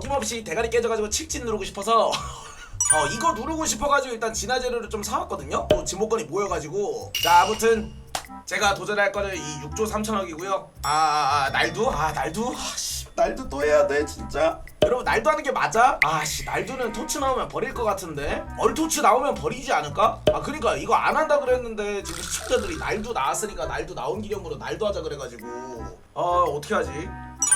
어김없이 대가리 깨져가지고 칠진 누르고 싶어서 어 이거 누르고 싶어가지고 일단 진화재료를 좀 사왔거든요 또 진목건이 모여가지고 자 아무튼 제가 도전할 거는 이 6조 3천억이고요 아, 아, 아 날두? 아 날두? 아씨 날두 또 해야 돼 진짜 여러분 날두 하는 게 맞아? 아씨 날두는 토츠 나오면 버릴 것 같은데 얼토츠 나오면 버리지 않을까? 아 그러니까 이거 안 한다 그랬는데 지금 시청자들이 날두 나왔으니까 날두 나온 기념으로 날두 하자 그래가지고 어 어떻게 하지?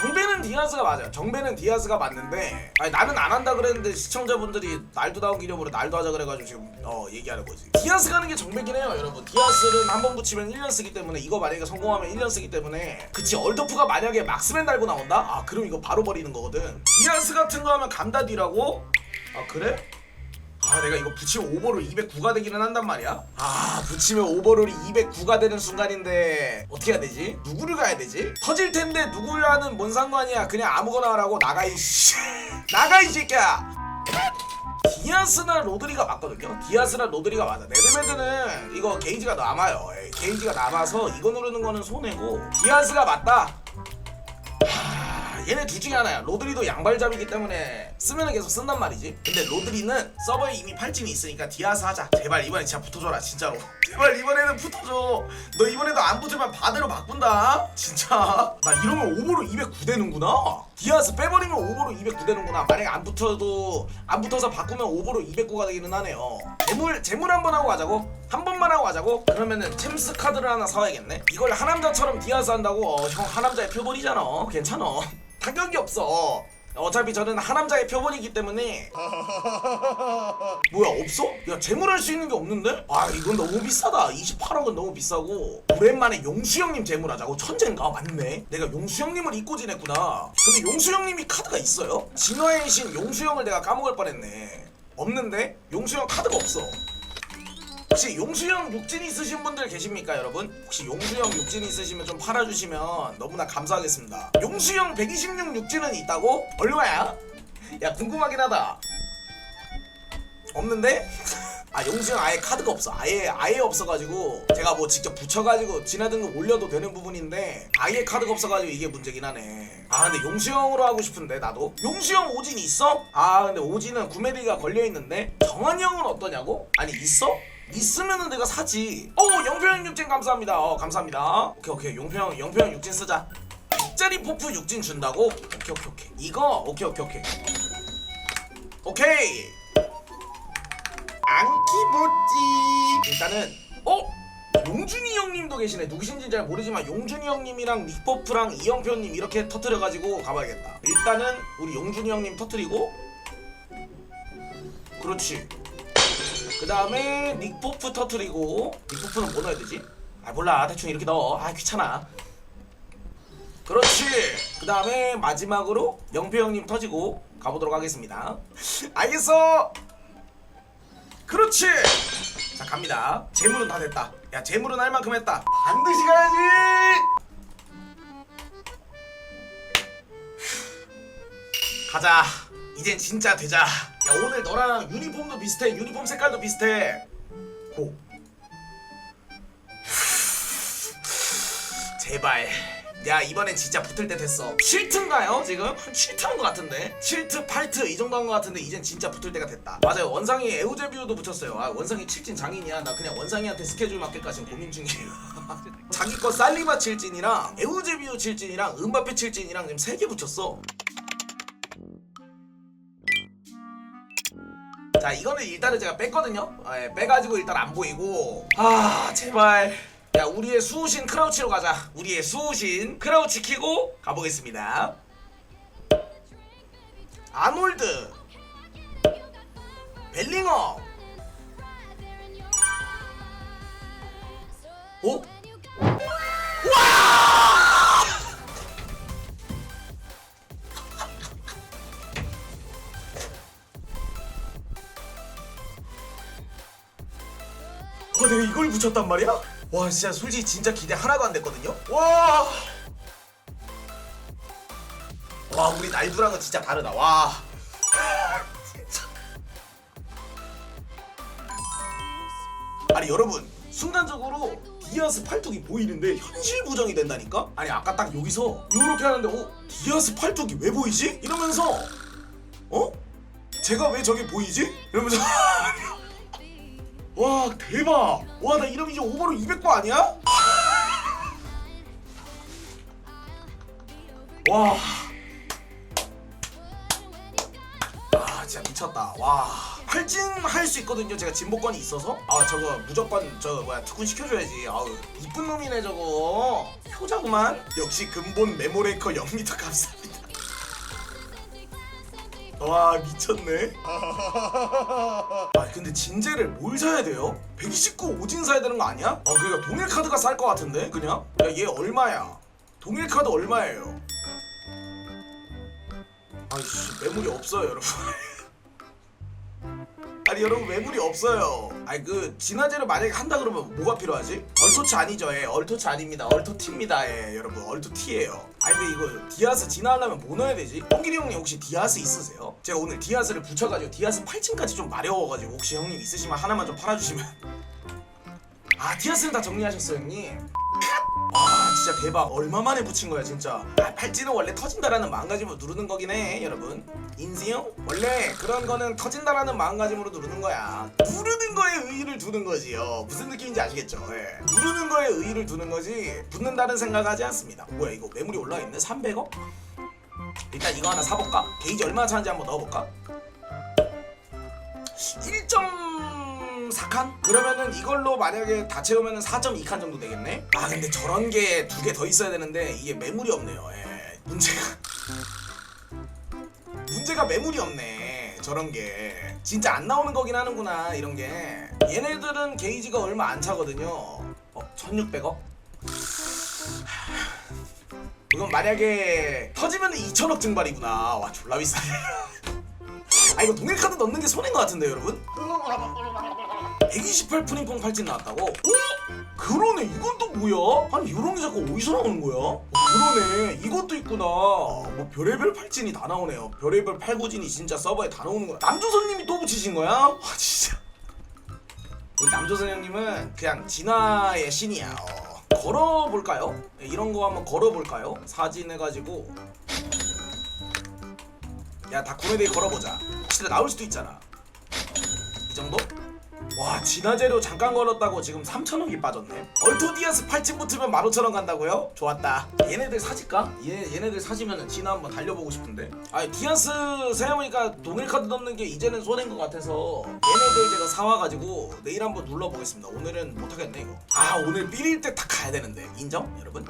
정배는 디아스가 맞아요. 정배는 디아스가 맞는데 아니, 나는 안 한다 그랬는데 시청자분들이 날도 나온 기념으로 날도 하자 그래가지고 지금 어 얘기하는 거지. 디아스 가는 게 정배긴 해요, 여러분. 디아스는 한 번 붙이면 1년 쓰기 때문에 이거 만약에 성공하면 1년 쓰기 때문에 그치 얼더프가 만약에 막스맨 달고 나온다? 아 그럼 이거 바로 버리는 거거든. 디아스 같은 거 하면 감다디라고? 아 그래? 아 내가 이거 붙이면 오버롤 209가 되기는 한단 말이야? 아 붙이면 오버롤이 209가 되는 순간인데 어떻게 해야 되지? 누구를 가야 되지? 터질 텐데 누구를 하는 뭔 상관이야? 그냥 아무거나 하라고? 나가 이씨. 나가 이 새끼야. 디아스나 로드리가 맞거든요. 디아스나 로드리가 맞아. 네드맨드는 이거 게이지가 남아요. 예, 게이지가 남아서 이거 누르는 거는 손해고. 디아스가 맞다. 하, 얘네 둘 중에 하나야. 로드리도 양발잡이기 때문에 쓰면은 계속 쓴단 말이지. 근데 로드리는 서버에 이미 팔찌이 있으니까 디아스 하자. 제발 이번에 진짜 붙어줘라 진짜로. 제발 이번에는 붙어줘. 너 이번에도 안 붙으면 바대로 바꾼다. 진짜. 나 이러면 오버로 209 되는구나. 디아스 빼버리면 오버로 209 되는구나. 만약에 안 붙어도 안 붙어서 바꾸면 오버로 209가 되기는 하네요. 재물 재물 한 번 하고 가자고. 한 번만 하고 가자고. 그러면은 챔스 카드를 하나 사와야겠네. 이걸 하남자처럼 디아스 한다고. 어, 형 하남자의 표본이잖아. 어, 괜찮아. 타격이 없어. 어차피 저는 하남자의 표본이기 때문에 뭐야 없어? 야 재물할 수 있는 게 없는데? 아 이건 너무 비싸다 28억은 너무 비싸고 오랜만에 용수 형님 재물하자고 천재인가? 맞네 내가 용수 형님을 잊고 지냈구나 근데 용수 형님이 카드가 있어요? 진화의 신 용수 형을 내가 까먹을 뻔했네 없는데? 용수 형 카드가 없어 혹시 용수형 육진 있으신 분들 계십니까 여러분? 혹시 용수형 육진 있으시면 좀 팔아주시면 너무나 감사하겠습니다 용수형 126 육진은 있다고? 얼마야? 야 궁금하긴 하다 없는데? 아 용수형 아예 카드가 없어 아예 아예 없어가지고 제가 뭐 직접 붙여가지고 진화 등급 올려도 되는 부분인데 아예 카드가 없어가지고 이게 문제긴 하네 아 근데 용수형으로 하고 싶은데 나도 용수형 오진 있어? 아 근데 오진은 구매비가 걸려있는데 정한이 형은 어떠냐고? 아니 있어? 있으면은 내가 사지. 어 용표형 육진 감사합니다. 어 감사합니다. 오케이 오케이. 용표형 용표형 육진 쓰자. 100짜리 포프 육진 준다고? 오케이 오케이 오케이. 이거? 오케이 오케이 오케이. 오케이. 안키모찌 일단은 어? 용준이 형님도 계시네. 누구신지 잘 모르지만 용준이 형님이랑 닉퍼프랑 이영표님 이렇게 터트려가지고 가봐야겠다. 일단은 우리 용준이 형님 터트리고. 그렇지 그 다음에 닉포프 터트리고 닉포프는 뭐 넣어야 되지? 아 몰라. 대충 이렇게 넣어. 아 귀찮아. 그렇지. 그 다음에 마지막으로 영표 형님 터지고 가보도록 하겠습니다. 알겠어? 그렇지. 자 갑니다. 재물은 다 됐다. 야 재물은 할 만큼 했다. 반드시 가야지. 가자. 이젠 진짜 되자 야 오늘 너랑 유니폼도 비슷해 유니폼 색깔도 비슷해. 고. 제발. 야 이번엔 진짜 붙을 때 됐어. 7트인가요 지금? 한 7트 한것 같은데? 7트 8트 이 정도 한 것 같은데 이젠 진짜 붙을 때가 됐다. 맞아요 원상이 에우제비우도 붙였어요. 아 원상이 칠진 장인이야? 나 그냥 원상이한테 스케줄 맡길까 지금 고민 중이에요. 자기 거 살리바 칠진이랑 에우제비우 칠진이랑 은바페 칠진이랑 지금 3개 붙였어 자 이거는 일단은 제가 뺐거든요. 예, 빼가지고 일단 안 보이고. 아 제발. 야 우리의 수호신 크라우치로 가자. 우리의 수호신 크라우치 키고 가보겠습니다. 아놀드. 벨링엄. 오? 어, 내가 이걸 붙였단 말이야? 와, 진짜 솔직히 진짜 기대 하나도 안 됐거든요? 와! 와, 우리 날두랑은 진짜 다르다, 와. 진짜. 아니, 여러분, 순간적으로 디아스 팔뚝이 보이는데 현실 부정이 된다니까? 아니, 아까 딱 여기서 이렇게 하는데, 어? 디아스 팔뚝이 왜 보이지? 이러면서 어? 제가 왜 저기 보이지? 이러면서 와 대박. 와 나 이러면 이제 오버로 200번 아니야? 와. 아 진짜 미쳤다. 와. 할증할 수 있거든요 제가 진보권이 있어서? 아 저거 무조건 저 뭐야 특훈 시켜줘야지. 아우 이쁜 놈이네 저거. 효자구만. 역시 근본 메모레이커 0m 감사합니다 와 미쳤네 아 근데 진제를 뭘 사야 돼요? 129 오진 사야 되는 거 아니야? 아 그러니까 동일 카드가 쌀 것 같은데 그냥? 야 얘 얼마야? 동일 카드 얼마예요? 아이씨 매물이 없어요 여러분 여러분 매물이 없어요. 아니 그 진화제를 만약에 한다 그러면 뭐가 필요하지? 얼토치 아니죠. 예 얼토치 아닙니다. 얼토티입니다. 예 여러분 얼토티예요. 아니 근데 이거 디아스 진화하려면 뭐 넣어야 되지? 뽕길이 형님 혹시 디아스 있으세요? 제가 오늘 디아스를 붙여가지고 디아스 8층까지 좀 마려워가지고 혹시 형님 있으시면 하나만 좀 팔아주시면. 아 디아스는 다 정리하셨어요 형님 와 진짜 대박 얼마 만에 붙인 거야 진짜 아, 팔찌는 원래 터진다라는 마음가짐으로 누르는 거긴 해 여러분 인지요? 원래 그런 거는 터진다라는 마음가짐으로 누르는 거야 누르는 거에 의의를 두는 거지요 무슨 느낌인지 아시겠죠? 예. 누르는 거에 의의를 두는 거지 붙는다는 생각하지 않습니다 뭐야 이거 매물이 올라있네 300억? 일단 이거 하나 사볼까? 게이지 얼마나 차는지 한번 넣어볼까? 1.4칸? 그러면은 이걸로 만약에 다 채우면은 4.2칸 정도 되겠네? 아 근데 저런 게 두 개 더 있어야 되는데 이게 매물이 없네요 예. 문제가 문제가 매물이 없네 저런 게 진짜 안 나오는 거긴 하는구나 이런 게 얘네들은 게이지가 얼마 안 차거든요 어 1600억? 이건 만약에 터지면 2천억 증발이구나 와 졸라 비싸네 아 이거 동일 카드 넣는 게 손해인 것 같은데 여러분? 128 프링퐁 팔찌 나왔다고? 어? 그러네 이건 또 뭐야? 아니 이런 게 자꾸 어디서 나오는 거야? 어, 그러네 이것도 있구나 뭐 별의별 팔찌니 다 나오네요 별의별 팔구진이 진짜 서버에 다 나오는 거야 남조선님이 또 붙이신 거야? 와 진짜 우리 남조선 형님은 그냥 진화의 신이야 어. 걸어볼까요? 네, 이런 거 한번 걸어볼까요? 사진 해가지고 야다 구매데이 걸어보자 혹시 나올 수도 있잖아 이 정도? 와 진화제로 잠깐 걸었다고 지금 3천원이 빠졌네 얼토디아스 8층 붙으면 15,000원 간다고요? 좋았다 얘네들 사질까? 얘, 얘네들 사지면 진화 한번 달려보고 싶은데 아니 디아스 생각해보니까 동일 카드 넣는 게 이제는 손해인 것 같아서 얘네들 제가 사와가지고 내일 한번 눌러보겠습니다 오늘은 못하겠네 이거 아 오늘 삘일 때딱 가야 되는데 인정? 여러분?